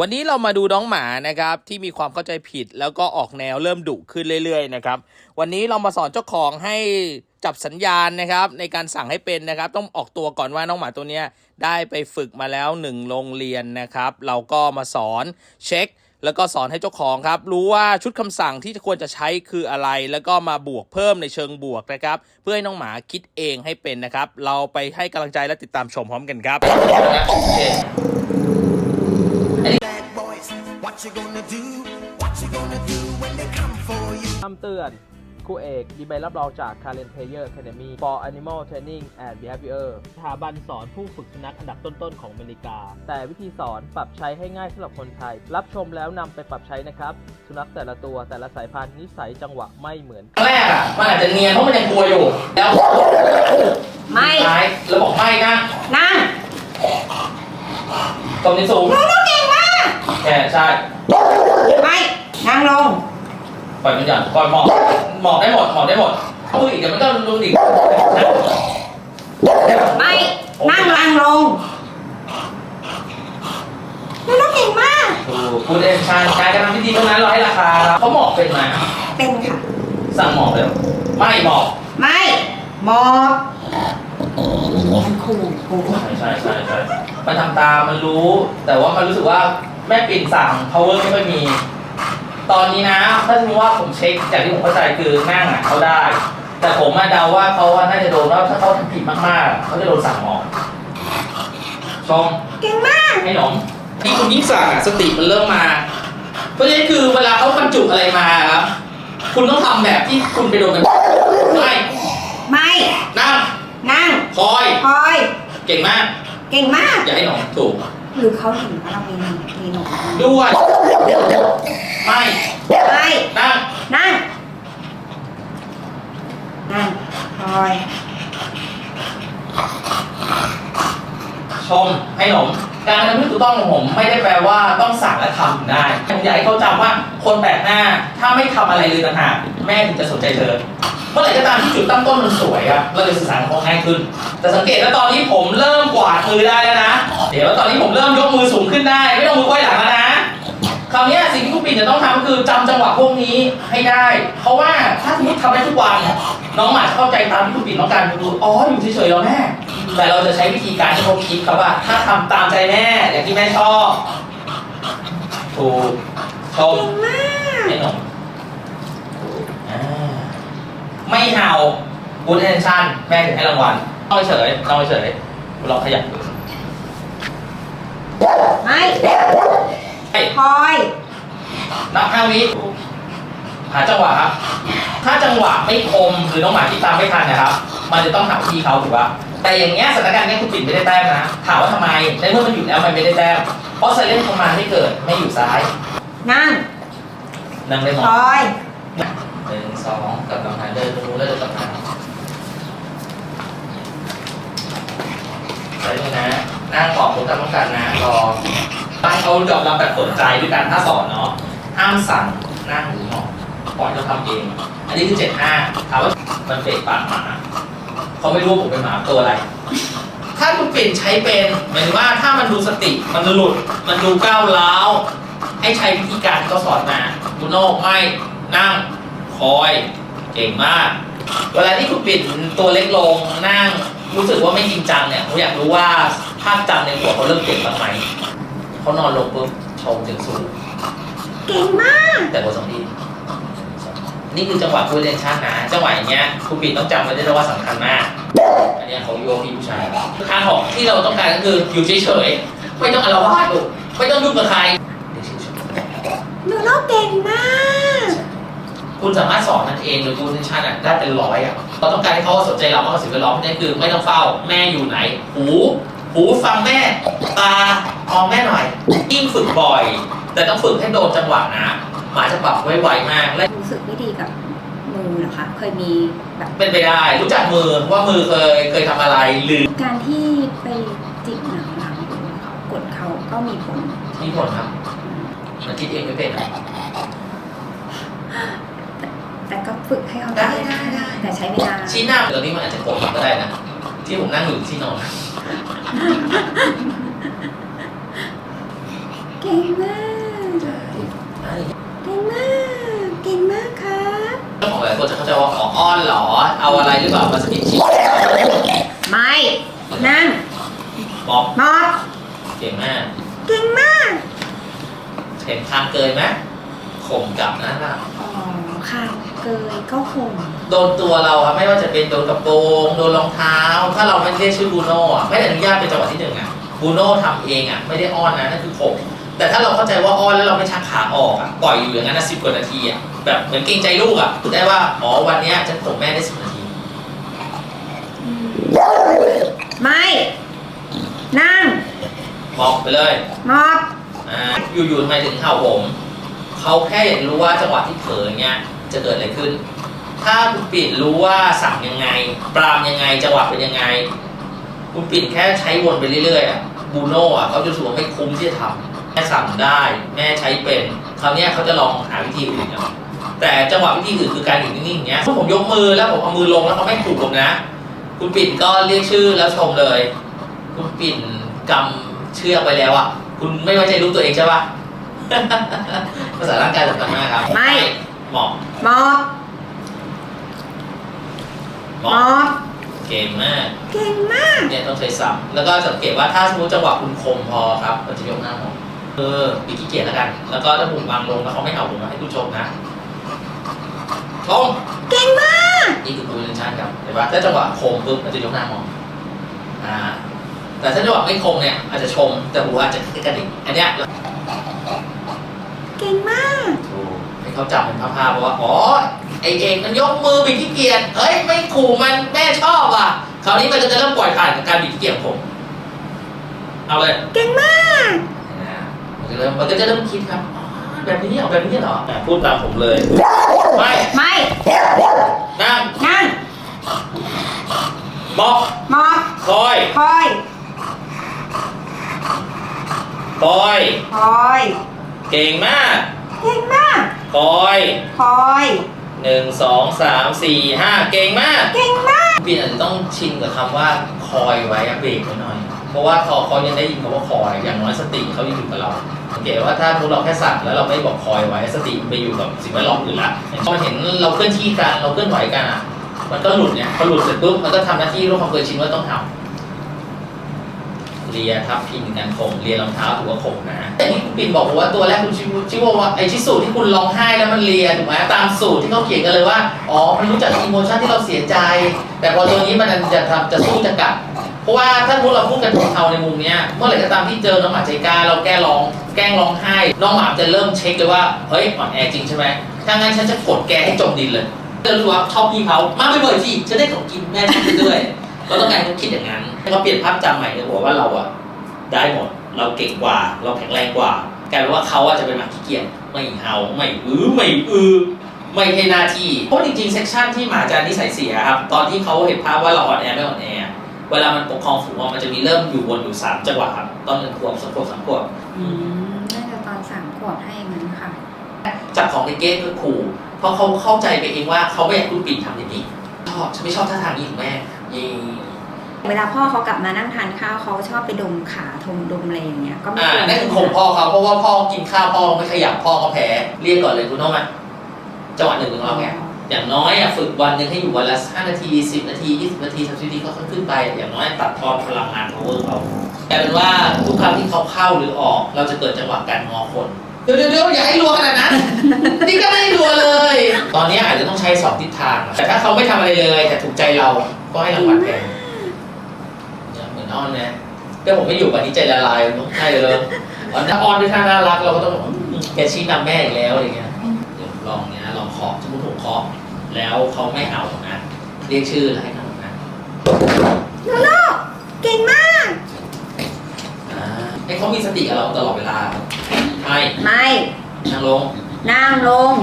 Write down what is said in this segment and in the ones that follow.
วันนี้เรามาดูน้องหมานะครับที่มีความเข้าใจผิดแล้วก็ออกแนวเริ่มดุขึ้นเรื่อยๆนะครับวันนี้เรามาสอนเจ้าของให้จับสัญญาณนะครับในการสั่งให้เป็นนะครับต้องออกตัวก่อนว่าน้องหมาตัวนี้ได้ไปฝึกมาแล้วหนึ่งโรงเรียนนะครับเราก็มาสอนเช็คแล้วก็สอนให้เจ้าของครับรู้ว่าชุดคำสั่งที่ควรจะใช้คืออะไร แล้วก็มาบวกเพิ่มในเชิงบวกนะครับ เพื่อให้น้องหมาคิดเองให้เป็นนะครับ เราไปให้กำลังใจและติดตามชมพร้อมกันครับ What you gonna do? What you gonna do when they come for you? คำเตือนครูเอกมีใบรับรองจาก Karen Player Academy for Animal Training and Behavior สถาบันสอนผู้ฝึกสุนัขอันดับต้นๆของอเมริกา แต่วิธีสอนปรับใช้ให้ง่ายสำหรับคนไทย รับชมแล้วนำไปปรับใช้นะครับ สุนัขแต่ละตัวแต่ละสายพันธุ์นิสัยจังหวะไม่เหมือน แรกอะมันอาจจะเนียนเพราะมันยังกลัวอยู่ แล้วไม่ท้ายแล้วบอกไม่นะนั่งตรงนี้สูง แค่ใช่ไม่นั่งลงปล่อยมันหย่อนปล่อยหมอบหมอบได้หมดหมอบได้หมดพูดอีกเดี๋ยวมันก็รุนอีกไม่นั่งนั่งลงหนูต้องเก่งมาก ถูกพูดเองใช่การกระทำพิธีตรงนั้นเราให้ราคาครับเขาหมอบเป็นไหมเป็นค่ะ สั่งหมอบเลยไม่หมอบไม่หมอบมันขู่ขู่ ใช่ใช่ใช่ใช่มันทำตามมันรู้ แต่ว่ามันรู้สึกว่า แม่ปิ่นสั่ง power ไม่ค่อยมี ตอนนี้นะถ้าสมมติว่าผมเช็คจากที่ผมเข้าใจคือนั่งอะเขาได้ แต่ผมมาเดาว่าเขาว่าน่าจะโดนว่าถ้าเขาทำผิดมากๆ เขาจะโดนสั่งหมอบชมเก่งมากให้หนมที่คุณยิ่งสั่งอะสติมันเริ่มมา เพราะฉะนั้นคือเวลาเขาบรรจุอะไรมาครับคุณต้องทำแบบที่คุณไปโดนกันไม่ไม่นั่งนั่งคอยคอย เก่งมาก เก่งมาก อย่าให้หนมถูก หรือเขาเห็นว่าเรามีหนุ่มมีหนุ่มด้วย ไม่ไม่นั่งนั่งนั่งคอยชมให้หนม การทำที่ถูกต้องของผมไม่ได้แปลว่าต้องสั่งและทำได้ผมอยากให้เขาจำว่าคนแปลกหน้า ถ้าไม่ทำอะไรเลยต่างหากแม่ถึงจะสนใจเธอ เมื่อไหร่ก็ตามที่จุดตั้งต้นมันสวยครับเราจะสื่อสารกับเขาง่ายขึ้น แต่สังเกตว่าตอนนี้ผมเริ่มกวาดมือได้แล้วนะเดี๋ยวตอนนี้ผมเริ่มยกมือสูงขึ้นได้ ไม่ต้องมือไขว้หลังแล้วนะคราวนี้สิ่งที่คุณปิ่นจะต้องทำก็คือจำจังหวะพวกนี้ให้ได้ เพราะว่าถ้าสมมติทำได้ทุกวันน้องหมาจะเข้าใจตามที่คุณปิ่นต้องการคืออ๋ออยู่เฉยๆแล้วแม่แต่เราจะใช้วิธีการที่เขาคิดครับว่า ถ้าทำตามใจแม่อย่างที่แม่ชอบถูกชมเก่หนมอ่าไม่เห่า good attention แม่ถึงให้รางวัลนอนเฉยนอนเฉยลองขยับดู ไม่เฮ้ยคอยนับห้าวิหาจังหวะครับ ถ้าจังหวะไม่คมหรือน้องหมาที่ตามไม่ทันนะครับ มันจะต้องหาพี่เขาถูกปะแต่อย่างเงี้ยสถานการณ์เนี้ยคุณปิดไม่ได้แต้มนะ ถามว่าทำไม ในเมื่อมันหยุดแล้วมันไม่ได้แต้ม เพราะไซเลนคอมมานด์ไม่เกิด ไม่อยู่ซ้าย นั่ง นั่งได้หมคดอยหนึ่งสองกลับกลับมาเดินดูแล้วเดินกลับมาใส่นี่นะ ผมตามต้องการนะรอตั้งเขายอมรับแบบสนใจด้วยการถ้าสอนเนาะห้ามสั่งนั่งหรือหมอบปล่อยเขาทำเอง อันนี้คือเจ็ดห้าถามว่ามันเปรตปากหมาเขาไม่รู้ว่าผมเป็นหมาตัวอะไร ถ้าคุณเปลี่ยนใช้เป็นหมายถึงว่าถ้ามันดูสติมันหลุดมันดูก้าวร้าวให้ใช้วิธีการที่เขาสอนมาดูโนกไม่นั่งคอยเก่งมาก เวลาที่คุณปิดตัวเล็กลงนั่งรู้สึกว่าไม่จริงจังเนี่ยผมอยากรู้ว่า ภาพจำในหัวเขาเริ่มเปลี่ยนบ้างไหมเขานอนลงปุ๊บชงถึงสูงเก่งมาก แต่บทสองทีนี่คือจังหวะพูดเดนชันนะจังหวะอย่างเงี้ยคุณปิดต้องจำไว้ด้วยนะว่าสำคัญมากอันเนี้ยเขาโยกที่ผู้ชายทางออกที่เราต้องการก็คืออยู่เฉยๆไม่ต้องอาละวาดลูกไม่ต้องยุ่งกับใครอยู่เฉยๆหนูต้องเก่งมาก คุณสามารถสอนมันเองโดยดูเทนชั่นอะได้เป็นร้อยอะเราต้องการให้เขาสนใจเรามากกว่าสิ่งแวดล้อมนั่นคือไม่ต้องเฝ้าแม่อยู่ไหนหู หูฟังแม่ตามองแม่หน่อย ยิ่งฝึกบ่อย แต่ต้องฝึกให้โดนจังหวะนะหมาจะปรับไวไวมากและรู้สึกไม่ดีกับมือนะคะ เคยมีแบบเป็นไปได้ รู้จักมือว่ามือเคยเคยทำอะไรหรือการที่ไปจิกหนังหลังหรือเขากดเขาก็มีผลมีผลครับมันคิดเองไม่เป็นอะแต่ก็ฝึกให้เขาได้ได้ได้แต่ใช้เวลาชี้หน้าตอนนี้มันอาจจะโกรธก็ได้นะที่ผมนั่งอยู่ที่นอน เก่เก่งมาก เก่งมาก เก่งมากครับเจ้าของหลายคนจะเข้าใจว่าขออ้อนเหรอ เอาอะไรหรือเปล่ามาสกิดชิปไม่นั่งบอกมอบเก่งมาก เก่งมาก เห็นทางเกยไหมข่มกลับนะน่ะอ๋อค่ะเก ยก็คงโดนตัวเราครับไม่ว่าจะเป็นโดนกระโปรงโดนรองเท้า ถ้าเราไม่เรียกชื่อบูโน่อะไม่ได้อนุญาตเป็นจังหวะที่หนึ่งอะบูโน่ทำเองอะไม่ได้อ้อนนะนั่นคือข่มแต่ถ้าเราเข้าใจว่าอ้อนแล้วเราไม่ชักขาออกอะปล่อยอยู่อย่างนั้นนะสิบกว่านาทีอะแบบเหมือนเกรงใจลูกอะได้ว่าอ๋อวันเนี้ยฉันข่มแม่ได้สิบนาที ไม่ นั่งบอกไปเลยมอบ อ่าอยู่ๆทำไมถึงเห่าผม เขาแค่อยากรู้ว่าจังหวะที่เผลอเนี่ย จะเกิดอะไรขึ้น ถ้าคุณปิ่นรู้ว่าสั่งยังไง ปรามยังไงจังหวะเป็นยังไง คุณปิ่นแค่ใช้วนไปเรื่อยๆอะบูโน่อะเขาจะรู้สึกว่าไม่คุ้มที่จะทำแม่สั่งได้ แม่ใช้เป็นคราวนี้เขาจะลองหาวิธีอื่นเอาแต่จังหวะวิธีอื่นคือการอยู่นิ่งๆอย่างเงี้ยถ้าผมยกมือแล้วผมเอามือลงแล้วเขาไม่ถูกผมนะ คุณปิ่นก็เรียกชื่อแล้วชมเลย คุณปิ่นกำเชือกไปแล้วอะ คุณไม่ไว้ใจลูกตัวเองใช่ปะภาษาร่างกายสำคัญมากครับ ไม่ หมอบมอบหมมอบอบเก่งมากเก่งมาก เนี่ยต้องใช้ซ้ำแล้วก็สังเกตว่าถ้าสมมติจังหวะคุณคมพอครับมันจะยกหน้ามองเออปีขี้เกียจแล้วกัน แล้วก็ถ้าผมวางลงแล้วเขาไม่เอาผมมาให้ผู้ชมนะชมเก่งมาก นี่คือ coordination ครับเห็นปะถ้าจังหวะคมปุ๊บมันจะยกหน้ามองอ่าแต่ถ้าจังหวะไม่คมเนี่ยอาจจะชมแต่หัวอาจจะกระดิกอันเนี้ย เก่งมากถูกให้ เขาจับเป็นภาพๆว่าอ๋อไอเอกมันยกมือบิดขี้เกียจเฮ้ยไม่ขู่มันแม่ชอบอะคราวนี้มันก็จะเริ่มปล่อยผ่านกับการบิดขี้เกียจของผม เอาเลยเก่งมากอ่ามันก็เริ่มมันก็จะเริ่มคิดครับอ๋อแบบนี้เหรอแบบนี้เหรออะพูดตามผมเลย ไม่ไม่นั่งนั่งบอกมอบคอยคอยคอยคอย เก่งมาก เก่งมาก คอยคอย หนึ่งสองสามสี่ห้าเก่งมากเก่งมากพี่อาจจะต้องชินกับคำว่าคอยไว้อะเบรกไว้หน่อย เพราะว่าพอเขายังได้ยินคำว่าคอย อย่างน้อยสติเขายังอยู่กับเราสังเกตว่าถ้าพวกเราแค่สั่งแล้วเราไม่บอกคอยไว้สติมันไปอยู่กับสิ่งแวดล้อมอื่นละพอมันเห็นเราเคลื่อนที่กันเราเคลื่อนไหวกันอะมันก็หลุดเนี่ยพอหลุดเสร็จปุ๊บมันก็ทำหน้าที่ด้วยความเคยชินว่าต้องทำ เลียทับพินกันข่มเลียรองเท้าถือว่าข่มนะแต่ที่คุณปิ่นบอกว่าตัวแรกคุณชิวชิวว่าไอชิสูที่คุณร้องไห้แล้วมันเลียถูกไหมตามสูตรที่เขาเขียนกันเลยว่าอ๋อมันรู้จักอิโมชันที่เราเสียใจ แต่พอตัวนี้มันจะทำจะสู้จะกัดเพราะว่าถ้าพวกเราพูดกันของเขาในมุมเนี้ยเมื่อไหร่ก็ตามที่เจอน้องหมาใจกล้าเราแก้ร้อง แกล้งร้องไห้น้องหมาจะเริ่มเช็คเลยว่าเฮ้ยอ่อนแอจริงใช่ไหมถ้างั้นฉันจะกดแกให้จมดินเลยจะรู้ว่าชอบพี่เขามาไม่บ่อยๆสิจะได้ของกินแม่ฉันด้วย เราต้องการเขาคิดอย่างนั้นให้เขาเปลี่ยนภาพจำใหม่ในหัวว่าเราอะได้หมด เราเก่งกว่า เราแข็งแรงกว่ากลายเป็นว่าเขาอะจะเป็นหมาขี้เกียจไม่เอาไม่อื้อไม่อือไม่ให้หน้าที่เพราะจริงๆเซกชันที่หมาจานิสัยเสียครับตอนที่เขาเห็นภาพว่าเราอ่อนแอไม่อ่อนแอเวลามันปกครองฝูงอะมันจะมีเริ่มอยู่วนอยู่สามจังหวะครับตอนหนึ่งขวบสองขวบสามขวบ อืมน่าจะตอนสามขวบให้อย่างนั้นค่ะ จับของในเกมคือขู่เพราะเขาเข้าใจไปเองว่าเขาไม่อยากคุณปิ่นทำอย่างนี้ชอบฉันไม่ชอบท่าทางนี้ของแม่เย่ เวลาพ่อเขากลับมานั่งทานข้าวเขาชอบไปดมขาทมดมอะไรอย่างเงี้ยก็ไม่อ่าควรนั่นคือข่มพ่อเขาเพราะว่าพ่อกินข้าวพ่อไม่ขยับพ่อก็แพ้เรียกก่อนเลยคุณน้องมาจังหวะหนึ่งของเราไงอย่างน้อยอะฝึกวันหนึ่งให้อยู่วันละ5นาที10นาที20นาที30นาทีก็ขึ้นไป อย่างน้อยตัดทอนพลังงาน power เขากลายเป็นว่าทุกครั้งที่เขาเข้าหรือออก เราจะเกิดจังหวะการงอคนเดี๋ยวเดี๋ยวเดี๋ยวอย่าให้รัวขนาดนั้น นี่ก็ไม่ได้รัวเลย ตอนนี้อาจจะต้องใช้สองทิศทาง แต่ถ้าเขาไม่ทำอะไรเลย แต่ถูกใจเราก็ให้รางวัลแทนเนี่ยเหมื อนอ้อนนะถ้าผมไม่อยู่วันนี้ใจละลายต้องให้เลยอ๋อถ้าอ้อนด้วยท่าน่ารักเราก็ต้องบอกอืมแกชี้นำแม่อีกแล้วอะไรเงี้ยเดี๋ยวลองเนี้ยลองเคาะสมมติผมเคาะแล้วเขาไม่เอานะเรียกชื่อแล้วให้เขานะโนโน่เก่งมากอ่าให้เขามีสติกับเราตลอดเวลาไม่ไม่นั่งลงนั่งลง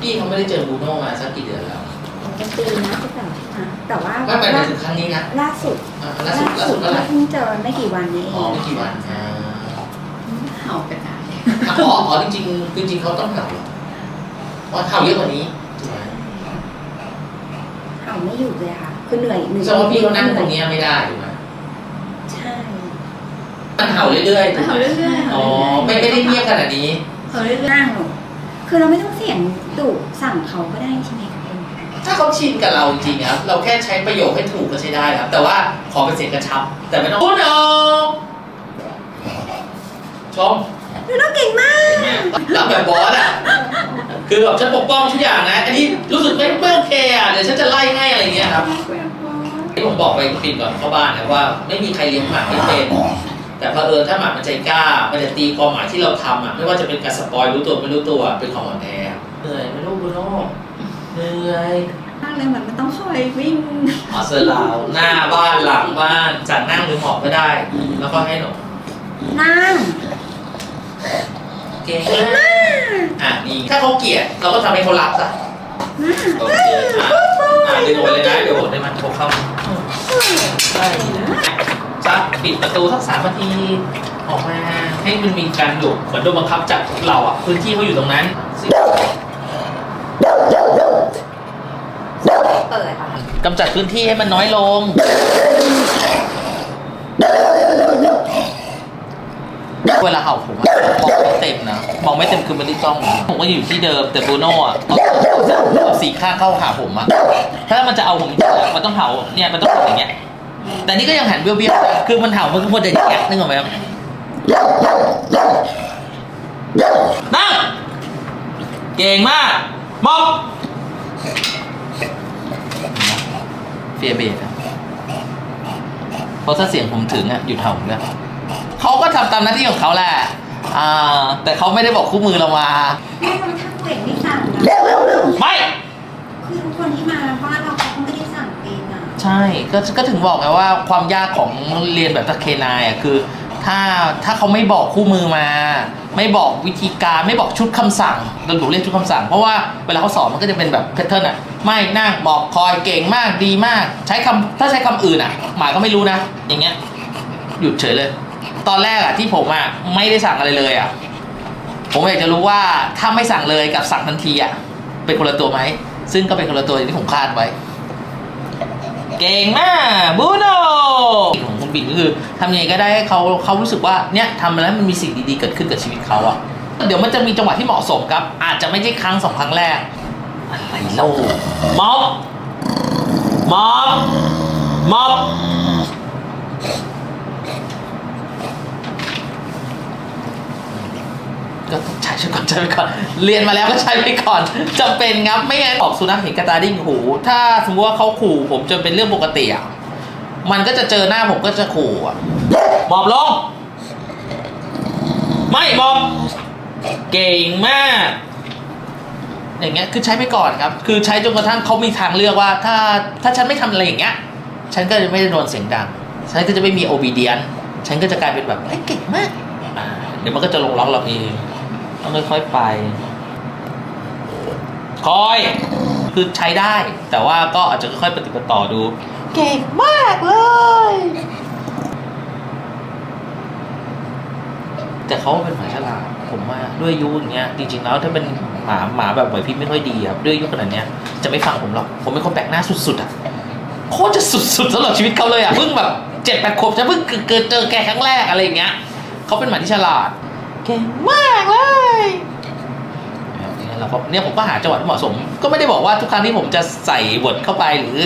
พี่เขาไม่ได้เจอบูโน่มาสักกี่เดือนแล้วเป็นปีนะพี่แต่อ่ะแต่ว่าไม่ไปถึงครั้งนี้นะล่าสุดอ่าล่าสุดล่าสุดเมื่อไหร่เพิ่งเจอไม่กี่วันนี้เออ๋องไม่กี่วันอ่าเห่ากันได้อะอ๋ออ๋อจริงๆจริงๆเขาต้องเห่าเหรอว่าเห่าเยอะกว่านี้ถูกไหมเห่าไม่หยุดเลยค่ะคือเหนื่อยเหนื่อยแสดงว่าพี่เขานั่งตรงเนี้ยไม่ได้ถูกไหมใช่ถมันเห่าเรื่อยเขาเรื่อยๆๆเขาอ๋อเรื่อยๆไม่ไม่ได้เงียบขนาดนี้เขาเรื่อยๆนั่งลงคือเราไม่ต้องเสียงดุสั่งเขาก็ได้ใช่ไหมคะคุณ ถ้าเขาชินกับเราจริงๆครับเราแค่ใช้ประโยคให้ถูกก็ใช้ได้ครับ แต่ว่าขอเป็นเสียงกระชับ แต่ไม่ต้องพูดโนชมดูน้องเก่งมากรับแบบบอสอะคือแบบฉันปกป้องทุกอย่างนะ อันนี้รู้สึกไม่ไม่โอเคอะเดี๋ยวฉันจะไล่ให้อะไรอย่างเงี้ยครับที่ผมบอกไปปิดก่อนเข้าบ้านนะว่าไม่มีใครเลี้ยงหมาไม่เป็นแต่พอเผออถ้าหมามันใจกล้า มันจะตีความหมายที่เราทำอะไม่ว่าจะเป็นการสปอยรู้ตัวไม่รู้ตัวเป็นของอ่อนแอเหนื่อยไหม่รู้บุโน่ เหนื่อยมากเลยเหมือนมันต้องคอยวิ่งออสเตรลาวหน้าบ้านหลังบ้านจัดนั่งหรือหมอบก็ได้ แล้วก็ให้หนูนั่งเก่งมากอะนี่ถ้าเขาเกลียดเราก็ทำให้เขารักซะนั่งโอเคอะอะดึงออกไปเลยนะเดี๋ยวผมได้มันโทรเข้าได้ซักปิดประตูสักสามนาทีออกมาให้มันมีการดุเหมือนโดนบังคับจากเราอะพื้นที่เขาอยู่ตรงนั้น เปิดอะกำจัดพื้นที่ให้มันน้อยลง เวลาเห่าผมอะมองไม่เต็มนะ มองไม่เต็มคือไม่ได้จ้องผมก็อยู่ที่เดิมแต่บูโน่อะเอาเอาสีข้างเข้าหาผมอะถ้ามันจะเอาผมจริงๆอะมันต้องเห่าเนี่ยมันต้องเห่าอย่างเงี้ย แต่นี่ก็ยังหันเบี้ยวๆคือมันเห่ามันก็ควรจะอย่างเงี้ยนึกออกไหมครับนั่งเก่งมากมอบ เฟียเบสครับเพราะถ้าเสียงผมถึงอะหยุดเห่าผมแล้วเขาก็ทำตามหน้าที่ของเขาแหละอ่า แต่เขาไม่ได้บอกคู่มือเรามาแม่เราทำเก่งไม่สั่งนะไม่คือทุกคนที่มาบ้านเราเขาก็ไม่ได้สั่งเป็นอะใช่ก็ก็ถึงบอกไงว่าความยากของเรียนแบบตะเคนายอะคือ ถ้าถ้าเขาไม่บอกคู่มือมา ไม่บอกวิธีการไม่บอกชุดคำสั่งเราหนูเรียกชุดคำสั่ง เพราะว่าเวลาเขาสอนมันก็จะเป็นแบบแพทเทิร์นอะไม่นั่งบอกคอยเก่งมากดีมาก ใช้คำถ้าใช้คำอื่นอะ หมายก็ไม่รู้นะ อย่างเงี้ยหยุดเฉยเลย ตอนแรกอะที่ผมอะไม่ได้สั่งอะไรเลยอะผมอยากจะรู้ว่าถ้าไม่สั่งเลยกับสั่งทันทีอะเป็นคนละตัวไหมซึ่งก็เป็นคนละตัวอย่างที่ผมคาดไว้ เก่งมากบูโนของคุณบินก็คือทำยังไงก็ได้ให้เขาเขารู้สึกว่าเนี่ยทำแล้วมันมีสิ่งดีๆเกิดขึ้นกับชีวิตเขาอะเดี๋ยวมันจะมีจังหวะที่เหมาะสมครับ อาจจะไม่ใช่ครั้งสองครั้งแรกอะไรเล่าม็อบม็อบม็อบก็ต้อง ใช้ก่อนใช้ไปก่อน เรียนมาแล้วก็ใช้ไปก่อนจำเป็นครับไม่งั้นออกสุนัขเห็นกระตาดิ้งหู ถ้าสมมติว่าเขาขู่ผมจนเป็นเรื่องปกติอะมันก็จะเจอหน้าผมก็จะขู่อะหมอบลง ไม่หมอบเก่งมาก อย่างเงี้ยคือใช้ไปก่อนครับ คือใช้จนกระทั่งเขามีทางเลือกว่า ถ้าถ้าฉันไม่ทำอะไรอย่างเงี้ย ฉันก็จะไม่ได้โดนเสียงดัง ฉันก็จะไม่มี obedient ฉันก็จะกลายเป็นแบบเฮ้ยเก่งมากเดี๋ยวมันก็จะลงล็อกเราเอง ต้องค่อยๆไป คอย คือใช้ได้ แต่ว่าก็อาจจะค่อยๆปฏิบัติต่อดู เก่งมากเลย แต่เขาเป็นหมาฉลาดผมว่าด้วยยุอย่างเงี้ยจริงๆแล้วถ้าเป็นหมาหมาแบบไหวพริบไม่ค่อยดีครับด้วยยุขนาดเนี้ยจะไม่ฟังผมหรอกผมเป็นคนแปลกหน้าสุดๆอะโคตรจะสุดๆสำหรับชีวิตเขาเลยอะเพิ่งแบบเจ็ดแปดขวบจะเพิ่งเกิดเจอแกครั้งแรกอะไรอย่างเงี้ยเขาเป็นหมาที่ฉลาด เก่งมากเลยเนี่ยเราก็เนี่ยผมก็หาจังหวะที่เหมาะสม ก็ไม่ได้บอกว่าทุกครั้งที่ผมจะใส่บทเข้าไปหรือ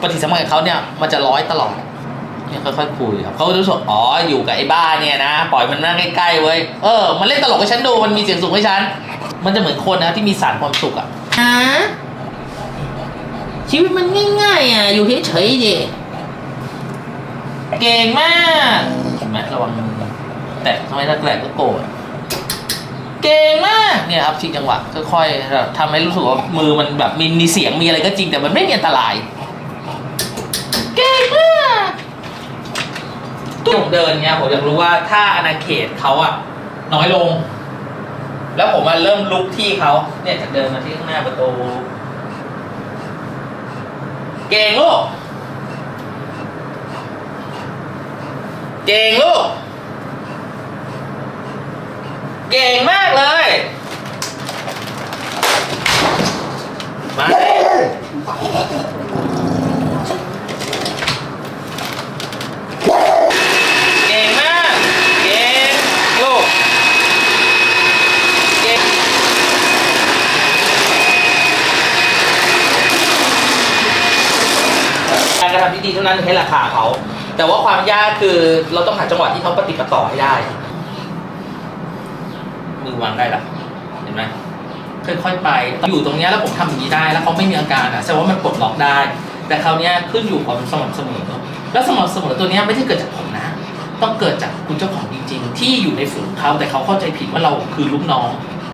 ปฏิสัมพันธ์กับเขาเนี่ยมันจะร้อยตลอดเนี่ยค่อยๆคุยครับเขาจะรู้สึกอ๋ออยู่กับไอ้บ้าเนี่ยนะปล่อยมันนั่งใกล้ๆเว้ยเออมันเล่นตลกให้ฉันดูมันมีเสียงสูงให้ฉันมันจะเหมือนคนนะที่มีสารความสุขอะฮะชีวิตมันง่าย ๆ อะ อยู่เฉยๆดิเก่งมากเห็นไหมระวังมือ แต่ทำไมถ้าแกลกก็โกรธเก่งมากเนี่ยครับชิงจังหวะค่อยๆทำให้รู้สึกว่ามือมันแบบมีมีเสียงมีอะไรก็จริงแต่มันไม่มีอันตราย เก่งมากที่ผมเดินเนี่ยผมอยากรู้ว่าถ้าอาณาเขตเขาอะน้อยลง แล้วผมมาเริ่มลุกที่เขาเนี่ยจากเดินมาที่ข้างหน้าประตู เก่งลูก เก่งลูก เก่งมากเลย มาเก่งมาก เก่งลเก่งการทำที่ดีเท่านั้นให้ราคาเขา แต่ว่าความยากคือเราต้องหาจังหวะที่เขาปฏิปต่อให้ได้ มือวางได้ละเห็นไหมค่อยๆไปอยู่ตรงเนี้ยแล้วผมทำอย่างนี้ได้ แล้วเขาไม่มีอาการอะแสดงว่ามันปลดล็อกได้ แต่คราวเนี้ยขึ้นอยู่กับสม่ำเสมอแล้วสม่ำเสมอตัวเนี้ยไม่ใช่เกิดจากผมนะ ต้องเกิดจากคุณเจ้าของจริง ๆ ที่อยู่ในฝูงเขาแต่เขาเข้าใจผิดว่าเราคือลูกน้อง